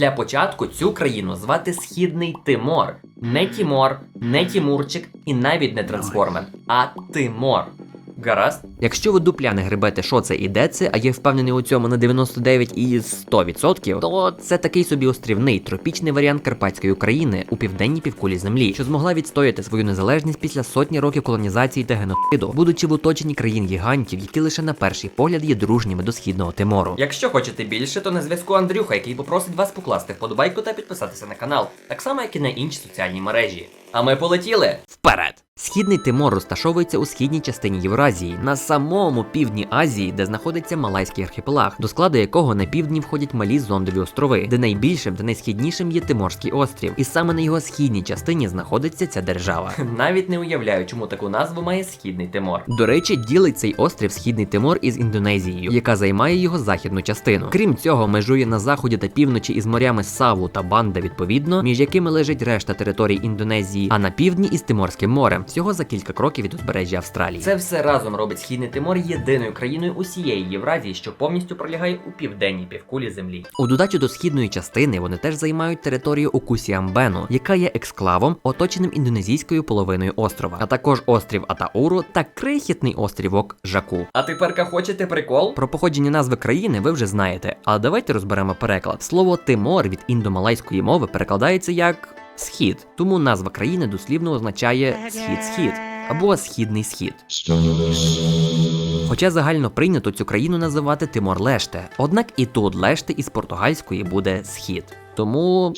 Для початку цю країну звати Східний Тимор. Не Тімор, не Тімурчик і навіть не трансформер, а Тимор. Гаразд? Якщо ви дупля не гребете, що це і де це, а я впевнений у цьому на 99 і 100%, то це такий собі острівний тропічний варіант Карпатської України у південній півкулі землі, що змогла відстояти свою незалежність після сотні років колонізації та геноциду, будучи в оточенні країн гігантів, які лише на перший погляд є дружніми до східного Тимору. Якщо хочете більше, то на зв'язку Андрюха, який попросить вас покласти вподобайку та підписатися на канал, так само як і на інші соціальні мережі. А ми полетіли вперед! Східний Тимор розташовується у східній частині Євразії, на самому півдні Азії, де знаходиться Малайський архіпелаг, до складу якого на півдні входять малі зондові острови, де найбільшим та найсхіднішим є Тиморський острів, і саме на його східній частині знаходиться ця держава. Навіть не уявляю, чому таку назву має Східний Тимор. До речі, ділить цей острів Східний Тимор із Індонезією, яка займає його західну частину. Крім цього, межує на заході та півночі із морями Саву та Банда, відповідно, між якими лежить решта територій Індонезії, а на півдні із Тиморським морем, всього за кілька кроків від узбережжя Австралії. Це все разом робить Східний Тимор єдиною країною усієї Євразії, що повністю пролягає у південній півкулі землі. У додачу до східної частини вони теж займають територію Окусіамбену, яка є ексклавом, оточеним індонезійською половиною острова, а також острів Атауру та крихітний острівок Жаку. А тепер хочете прикол? Про походження назви країни ви вже знаєте, але давайте розберемо переклад. Слово Тимор від індомалайської мови перекладається як схід, тому назва країни дослівно означає схід-схід або східний схід. Хоча загально прийнято цю країну називати Тимор-Леште, однак і тут Леште із португальської буде схід. Тому.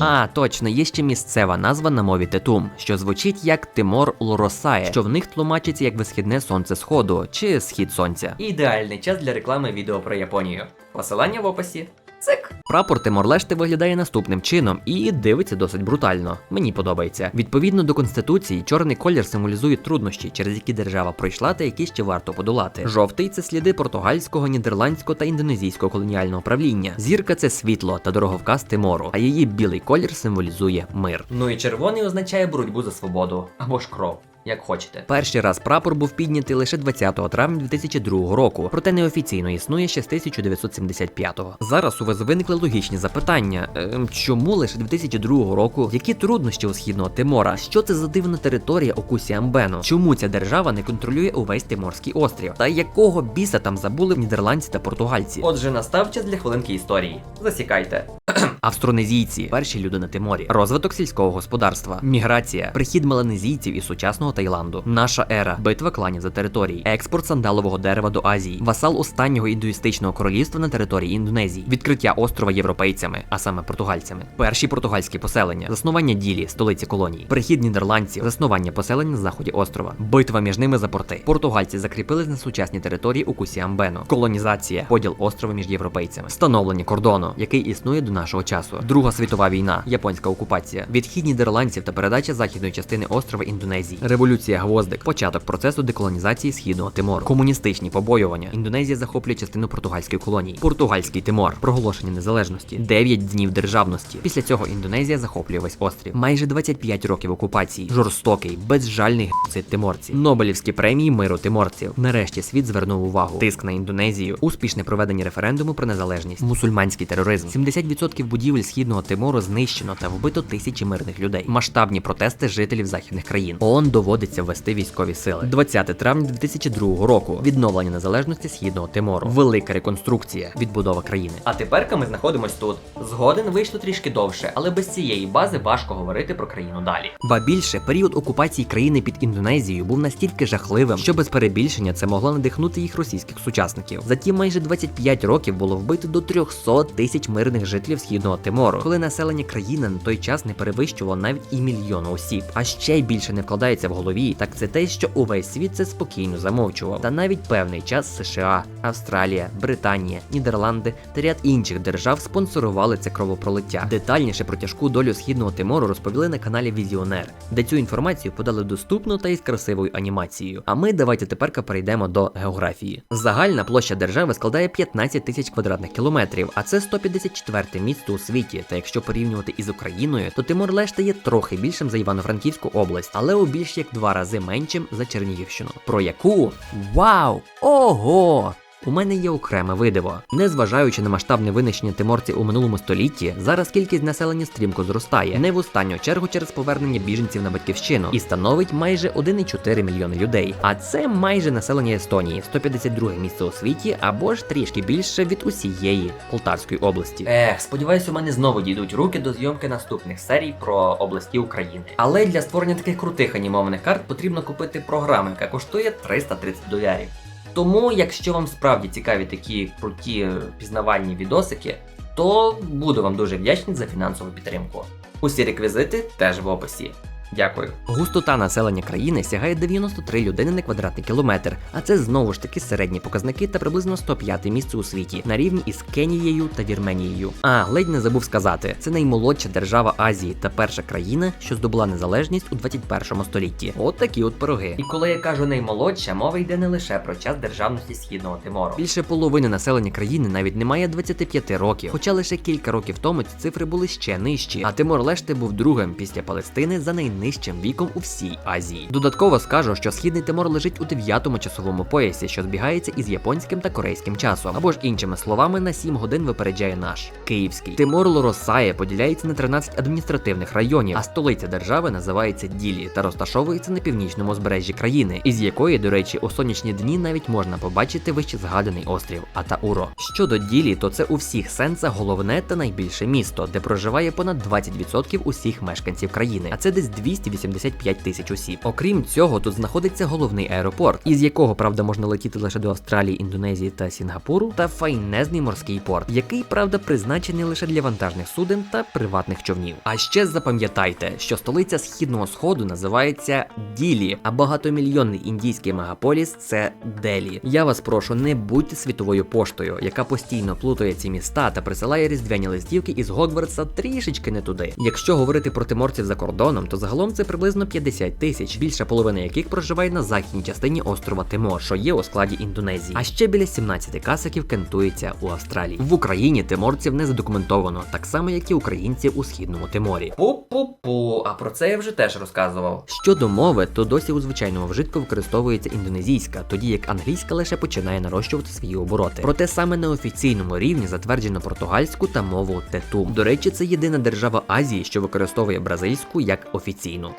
А, точно, є ще місцева назва на мові Тетум, що звучить як Тимор Лоросає, що в них тлумачиться як висхідне сонце сходу чи схід сонця. Ідеальний час для реклами відео про Японію. Посилання в описі. Цик. Прапор Тимор-Лешти виглядає наступним чином і дивиться досить брутально. Мені подобається. Відповідно до конституції, чорний колір символізує труднощі, через які держава пройшла та які ще варто подолати. Жовтий це сліди португальського, нідерландського та індонезійського колоніального правління. Зірка це світло та дороговказ Тимору, а її білий колір символізує мир. Ну і червоний означає боротьбу за свободу або ж кров. Як хочете, перший раз прапор був піднятий лише 20 травня 2002 року, проте неофіційно існує ще з 1975-го. Зараз у вас виникли логічні запитання: ем, чому лише 2002 року? Які труднощі у східного Тимора? Що це за дивна територія Окусі Амбену? Чому ця держава не контролює увесь Тиморський острів? Та якого біса там забули нідерландці та португальці? Отже, настав час для хвилинки історії. Засікайте. Австронезійці, перші люди на Тиморі, розвиток сільського господарства, міграція, прихід меланезійців із сучасного Таїланду, наша ера, битва кланів за території, експорт сандалового дерева до Азії, васал останнього індуїстичного королівства на території Індонезії, відкриття острова європейцями, а саме португальцями, перші португальські поселення, заснування ділі, столиці колонії, прихід нідерландців, заснування поселень на заході острова, битва між ними за порти. Португальці закріпились на сучасній території у Кусіамбену, колонізація, поділ острова між європейцями, встановлення кордону, який існує до нашого часу. Друга світова війна, японська окупація, відхід нідерландців та передача західної частини острова Індонезії, революція гвоздик, початок процесу деколонізації східного Тимору, комуністичні побоювання. Індонезія захоплює частину португальської колонії, португальський Тимор, проголошення незалежності, 9 днів державності. Після цього Індонезія захоплює весь острів. Майже 25 років окупації, жорстокий, безжальний геноцид тиморців, Нобелівські премії миру тиморців. Нарешті світ звернув увагу. Тиск на Індонезію, успішне проведення референдуму про незалежність, мусульманський тероризм. 70% будівель східного Тимору знищено та вбито тисячі мирних людей. Масштабні протести жителів західних країн. ООН доводиться ввести військові сили. 20 травня 2002 року. Відновлення незалежності східного Тимору. Велика реконструкція, відбудова країни. А тепер ми знаходимось тут. Згоден вийшло трішки довше, але без цієї бази важко говорити про країну далі. Ба більше період окупації країни під Індонезією був настільки жахливим, що без перебільшення це могло надихнути їх російських сучасників. За ті майже 25 років було вбито до 300 тисяч мирних жителів східного Тимору, коли населення країни на той час не перевищувало навіть і мільйон осіб. А ще більше не вкладається в голові, так це те, що увесь світ це спокійно замовчував. Та навіть певний час США, Австралія, Британія, Нідерланди та ряд інших держав спонсорували це кровопролиття. Детальніше про тяжку долю східного Тимору розповіли на каналі Візіонер, де цю інформацію подали доступно та із красивою анімацією. А ми давайте тепер перейдемо до географії. Загальна площа держави складає 15 тисяч квадратних кілометрів, а це 154 місто у світі. Та якщо порівнювати із Україною, то Тимор Лешта є трохи більшим за Івано-Франківську область, але у більш як два рази меншим за Чернігівщину. Про яку вау! Ого! У мене є окреме видиво. Незважаючи на масштабне винищення тиморців у минулому столітті, зараз кількість населення стрімко зростає, не в останню чергу через повернення біженців на батьківщину і становить майже 1,4 мільйони людей. А це майже населення Естонії, 152 місце у світі, або ж трішки більше від усієї Полтавської області. Ех, сподіваюсь, у мене знову дійдуть руки до зйомки наступних серій про області України. Але для створення таких крутих анімованих карт потрібно купити програму, яка коштує 330 долярів. Тому, якщо вам справді цікаві такі круті пізнавальні відосики, то буду вам дуже вдячний за фінансову підтримку. Усі реквізити теж в описі. Дякую. Густота населення країни сягає 93 людини на квадратний кілометр, а це знову ж таки середні показники та приблизно 105 місце у світі на рівні із Кенією та Вірменією. А ледь не забув сказати, це наймолодша держава Азії та перша країна, що здобула незалежність у 21 столітті. От такі от пироги. І коли я кажу наймолодша, мова йде не лише про час державності східного Тимору. Більше половини населення країни навіть не має 25 років, хоча лише кілька років тому ці цифри були ще нижчі. А Тимор Леште був другим після Палестини за найнижчим віком у всій Азії. Додатково скажу, що східний Тимор лежить у 9-му часовому поясі, що збігається із японським та корейським часом, або ж іншими словами, на 7 годин випереджає наш київський. Тимор Лоросає поділяється на 13 адміністративних районів, а столиця держави називається Ділі та розташовується на північному узбережжі країни, із якої, до речі, у сонячні дні навіть можна побачити вище згаданий острів Атауро. Щодо Ділі, то це у всіх сенсах головне та найбільше місто, де проживає понад 20% усіх мешканців країни, а це десь 285 тисяч осіб. Окрім цього, тут знаходиться головний аеропорт, із якого правда можна летіти лише до Австралії, Індонезії та Сінгапуру, та файнезний морський порт, який правда призначений лише для вантажних суден та приватних човнів. А ще запам'ятайте, що столиця східного сходу називається Ділі, а багатомільйонний індійський мегаполіс це Делі. Я вас прошу, не будьте світовою поштою, яка постійно плутає ці міста та присилає різдвяні листівки із Гогвартса трішечки не туди. Якщо говорити про тиморців за кордоном, то загалом це приблизно 50 тисяч, більша половина яких проживає на західній частині острова Тимор, що є у складі Індонезії. А ще біля 17 касаків кентується у Австралії. В Україні тиморців не задокументовано, так само як і українців у східному Тиморі. Пу-пу-пу, а про це я вже теж розказував. Щодо мови, то досі у звичайному вжитку використовується індонезійська, тоді як англійська лише починає нарощувати свої обороти. Проте саме на офіційному рівні затверджено португальську та мову тетум. До речі, це єдина держава Азії, що використовує бразильську як офіційну. Існую.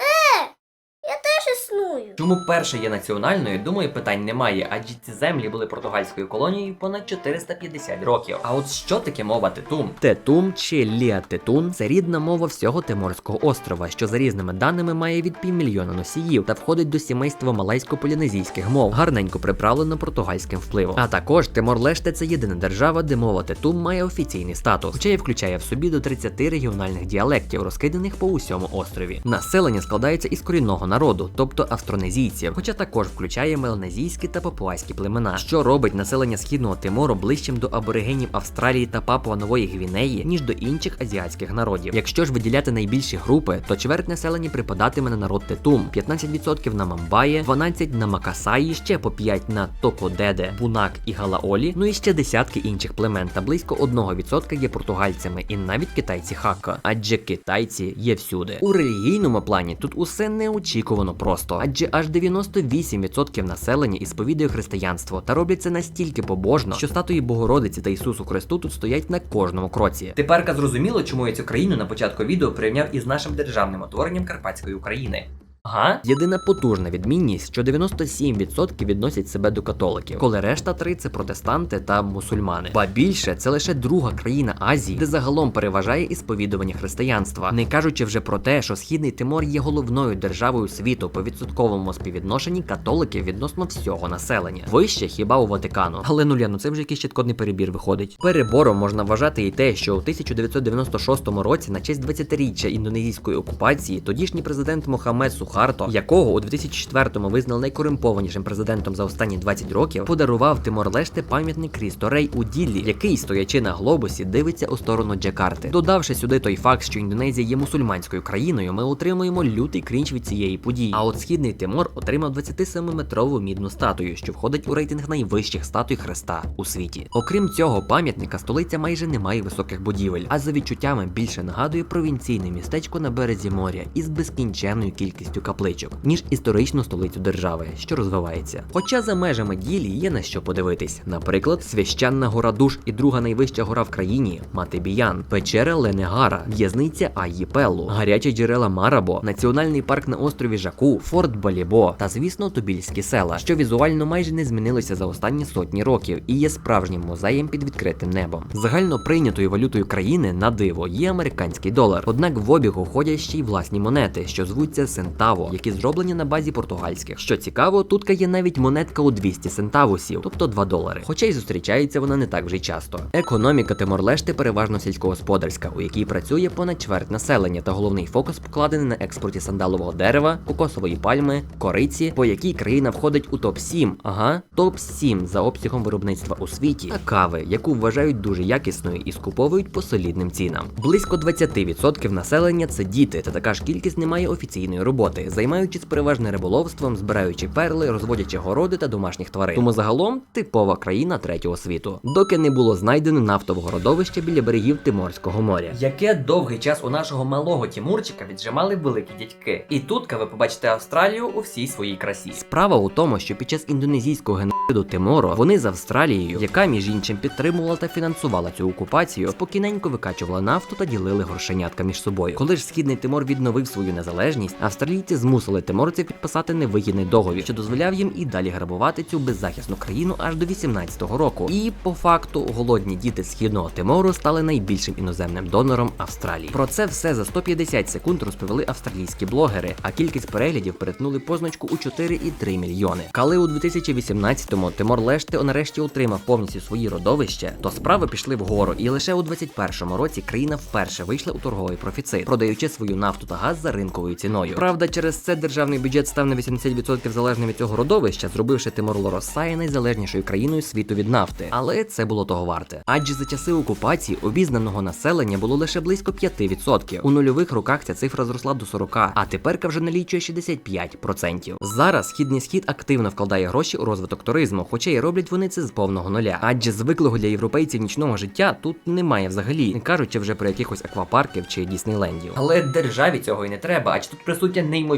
Чому перша є національною, думаю, питань немає, адже ці землі були португальською колонією понад 450 років. А от що таке мова тетум? Тетум чи ліатетун це рідна мова всього Тиморського острова, що за різними даними має від півмільйона носіїв та входить до сімейства малайсько-полінезійських мов, гарненько приправлено португальським впливом. А також Тимор-Леште це єдина держава, де мова тетум має офіційний статус, хоча й включає в собі до 30 регіональних діалектів, розкиданих по усьому острові. Населення складається із корінного народу, тобто австронезійців, хоча також включає меланезійські та папуаські племена, що робить населення східного Тимору ближчим до аборигенів Австралії та Папуа Нової Гвінеї, ніж до інших азіатських народів. Якщо ж виділяти найбільші групи, то чверть населення припадатиме на народ Тетум, 15% на Мамбає, 12% на Макасаї, ще по 5% на Токодеде, Бунак і Галаолі, ну і ще десятки інших племен, та близько 1% є португальцями, і навіть китайці хака, адже китайці є всюди. У релігійному плані тут усе неочікувано просто, адже аж 98% населення ісповідує християнство та роблять це настільки побожно, що статуї Богородиці та Ісусу Христу тут стоять на кожному кроці. Тепер зрозуміло, чому я цю країну на початку відео порівняв із нашим державним утворенням Карпатської України. Ага, єдина потужна відмінність, що 97% відносять себе до католиків, коли решта три це протестанти та мусульмани. Ба більше це лише друга країна Азії, де загалом переважає і сповідування християнства, не кажучи вже про те, що східний Тимор є головною державою світу по відсотковому співвідношенні католиків відносно всього населення. Вище хіба у Ватикану. Але нуля, ну це вже якийсь щитковний перебір виходить. Перебором можна вважати і те, що у 1996 році на честь 20-річчя індонезійської окупації тодішній президент Мохамед Сухарто, якого у 2004-му визнали найкорумпованішим президентом за останні 20 років, подарував Тимор-Леште пам'ятник Крісто Рей у Діллі, який, стоячи на глобусі, дивиться у сторону Джакарти. Додавши сюди той факт, що Індонезія є мусульманською країною, ми отримуємо лютий крінж від цієї події. А от східний Тимор отримав 27-метрову мідну статую, що входить у рейтинг найвищих статуй Христа у світі. Окрім цього, пам'ятника столиця майже не має високих будівель, а за відчуттями більше нагадує провінційне містечко на березі моря із безкінченною кількістю тисячу капличок, ніж історичну столицю держави, що розвивається. Хоча за межами ділі є на що подивитись. Наприклад, священна гора Душ і друга найвища гора в країні Матибіян, печера Ленегара, в'язниця Аїпелу, гарячі джерела Марабо, національний парк на острові Жаку, Форт Балібо та, звісно, Тобільські села, що візуально майже не змінилося за останні сотні років і є справжнім музеєм під відкритим небом. Загально прийнятою валютою країни на диво є американський долар. Однак в обігу ходять ще й власні монети, що звуться сентаво, які зроблені на базі португальських. Що цікаво, тут є навіть монетка у 200 сентавусів, тобто 2 долари. Хоча й зустрічається вона не так вже й часто. Економіка Тимор-Лешти переважно сільськогосподарська, у якій працює понад чверть населення, та головний фокус покладений на експорті сандалового дерева, кокосової пальми, кориці, по якій країна входить у топ 7 ага, топ 7 за обсягом виробництва у світі, та кави, яку вважають дуже якісною і скуповують по солідним цінам. Близько 20% населення це діти, та така ж кількість не має офіційної роботи, займаючись переважно риболовством, збираючи перли, розводячи городи та домашніх тварин. Тому загалом типова країна третього світу, доки не було знайдено нафтового родовища біля берегів Тиморського моря. Яке довгий час у нашого малого Тімурчика віджимали великі дядьки. І тут ви побачите Австралію у всій своїй красі. Справа у тому, що під час індонезійського геноциду Тимору вони з Австралією, яка між іншим підтримувала та фінансувала цю окупацію, спокійненько викачували нафту та ділили грошенятка між собою. Коли ж східний Тимор відновив свою незалежність, австралійці змусили тиморців підписати невигідний договір, що дозволяв їм і далі грабувати цю беззахисну країну аж до 18-го року. І по факту голодні діти східного Тимору стали найбільшим іноземним донором Австралії. Про це все за 150 секунд розповіли австралійські блогери, а кількість переглядів перетнули позначку у 4,3 мільйони. Коли у 2018-му Тимор Леште нарешті отримав повністю свої родовища, то справи пішли вгору, і лише у 21-му році країна вперше вийшла у торговий профіцит, продаючи свою нафту та газ за ринковою ціною. Правда, через це державний бюджет став на 80% залежним від цього родовища, зробивши Тимор Лоросай найзалежнішою країною світу від нафти. Але це було того варте. Адже за часи окупації обізнаного населення було лише близько 5%. У нульових роках ця цифра зросла до 40, а теперка вже налічує 65%. Зараз східний схід активно вкладає гроші у розвиток туризму, хоча й роблять вони це з повного нуля. Адже звиклого для європейців нічного життя тут немає взагалі, не кажучи вже про якихось аквапарків чи Діснейлендів. Але державі цього і не треба, адже тут присутня неймовірна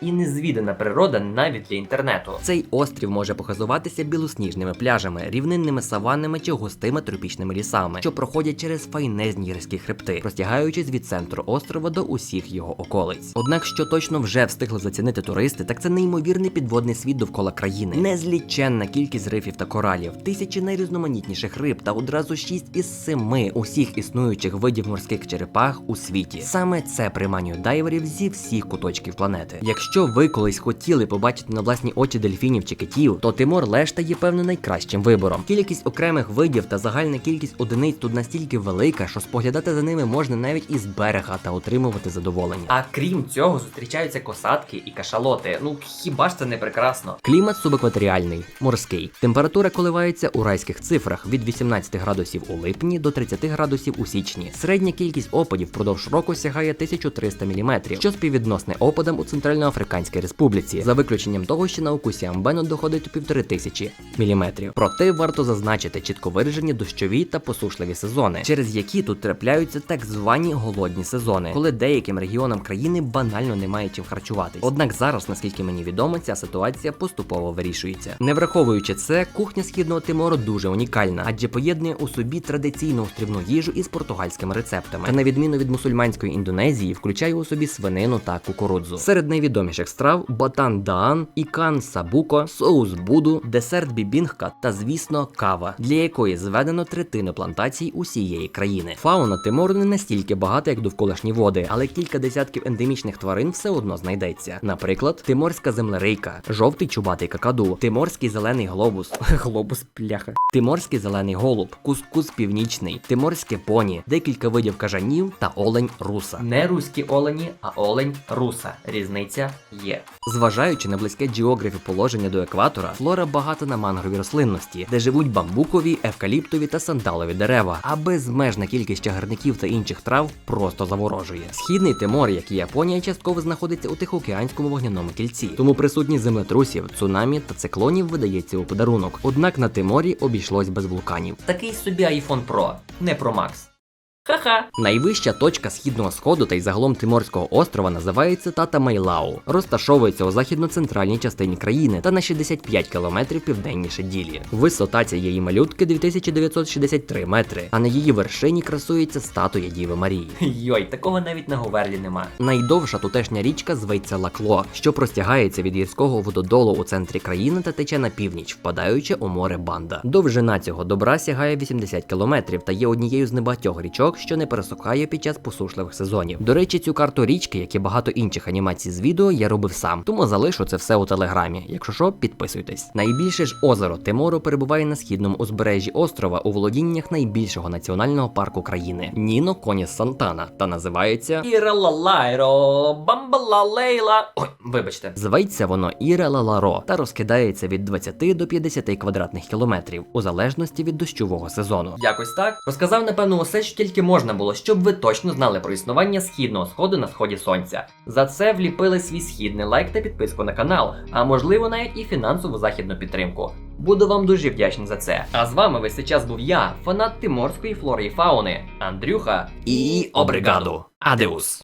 і незвідана природа навіть для інтернету. Цей острів може похизуватися білосніжними пляжами, рівнинними саваннами чи густими тропічними лісами, що проходять через файнезні гірські хребти, простягаючись від центру острова до усіх його околиць. Однак, що точно вже встигли зацінити туристи, так це неймовірний підводний світ довкола країни, незліченна кількість рифів та коралів, тисячі найрізноманітніших риб та одразу шість із семи усіх існуючих видів морських черепах у світі. Саме це приманює дайверів зі всіх куточків планети. Якщо ви колись хотіли побачити на власні очі дельфінів чи китів, то Тимор Лешта є певно найкращим вибором. Кількість окремих видів та загальна кількість одиниць тут настільки велика, що споглядати за ними можна навіть із берега та отримувати задоволення. А крім цього, зустрічаються косатки і кашалоти. Ну хіба ж це не прекрасно? Клімат субекваторіальний, морський. Температура коливається у райських цифрах від 18 градусів у липні до 30 градусів у січні. Середня кількість опадів впродовж року сягає 1300 мм, що співвідносне опадам у Центральноафриканській Республіці, за виключенням того, що на укусі Амбену доходить у півтори тисячі міліметрів. Проте варто зазначити чітко виражені дощові та посушливі сезони, через які тут трапляються так звані голодні сезони, коли деяким регіонам країни банально немає чим харчуватись. Однак зараз, наскільки мені відомо, ця ситуація поступово вирішується. Не враховуючи це, кухня східного Тимору дуже унікальна, адже поєднує у собі традиційну острівну їжу із португальськими рецептами, та на відміну від мусульманської Індонезії, включає у собі свинину та кукурудзу. Серед найвідоміших страв батан даан, ікан сабуко, соус буду, десерт бібінгка та, звісно, кава, для якої зведено третину плантацій усієї країни. Фауна Тимору не настільки багата, як довколишні води, але кілька десятків ендемічних тварин все одно знайдеться. Наприклад, тиморська землерейка, жовтий чубатий какаду, тиморський зелений глобус, глобус пляха, тиморський зелений голуб, кускус північний, тиморське поні, декілька видів кажанів та олень руса. Не руські олені, а олень руса. Різниця є. Зважаючи на близьке джеографі положення до екватора, флора багата на мангрові рослинності, де живуть бамбукові, евкаліптові та сандалові дерева, а безмежна кількість чагарників та інших трав просто заворожує. Східний Тимор, як і Японія, частково знаходиться у Тихоокеанському вогняному кільці, тому присутність землетрусів, цунамі та циклонів видається у подарунок. Однак на Тиморі обійшлось без вулканів. Такий собі iPhone Pro, не Pro Max. Ха-ха. Найвища точка східного сходу та й загалом Тиморського острова називається Тата Майлау. Розташовується у західно-центральній частині країни та на 65 кілометрів південніше ділі. Висота цієї малютки 2963 метри, а на її вершині красується статуя Діви Марії. Йой, такого навіть на Говерлі нема. Найдовша тутешня річка зветься Лакло, що простягається від гірського вододолу у центрі країни та тече на північ, впадаючи у море Банда. Довжина цього добра сягає 80 кілометрів та є однією з небагатьох річок, що не пересухає під час посушливих сезонів. До речі, цю карту річки, як і багато інших анімацій з відео, я робив сам, тому залишу це все у телеграмі. Якщо що, підписуйтесь. Найбільше ж озеро Тимору перебуває на східному узбережжі острова у володіннях найбільшого національного парку країни Ніно Коніс Сантана та називається Іралалайро Бамбалалейла. Ой, вибачте, зветься воно Іралаларо та розкидається від 20 до 50 квадратних кілометрів у залежності від дощового сезону. Якось так розказав напевно усе, що тільки можна було, щоб ви точно знали про існування східного сходу на сході сонця. За це вліпили свій східний лайк та підписку на канал, а можливо навіть і фінансову західну підтримку. Буду вам дуже вдячний за це. А з вами весь цей час був я, фанат тиморської флори і фауни, Андрюха і Обригаду. Адеус!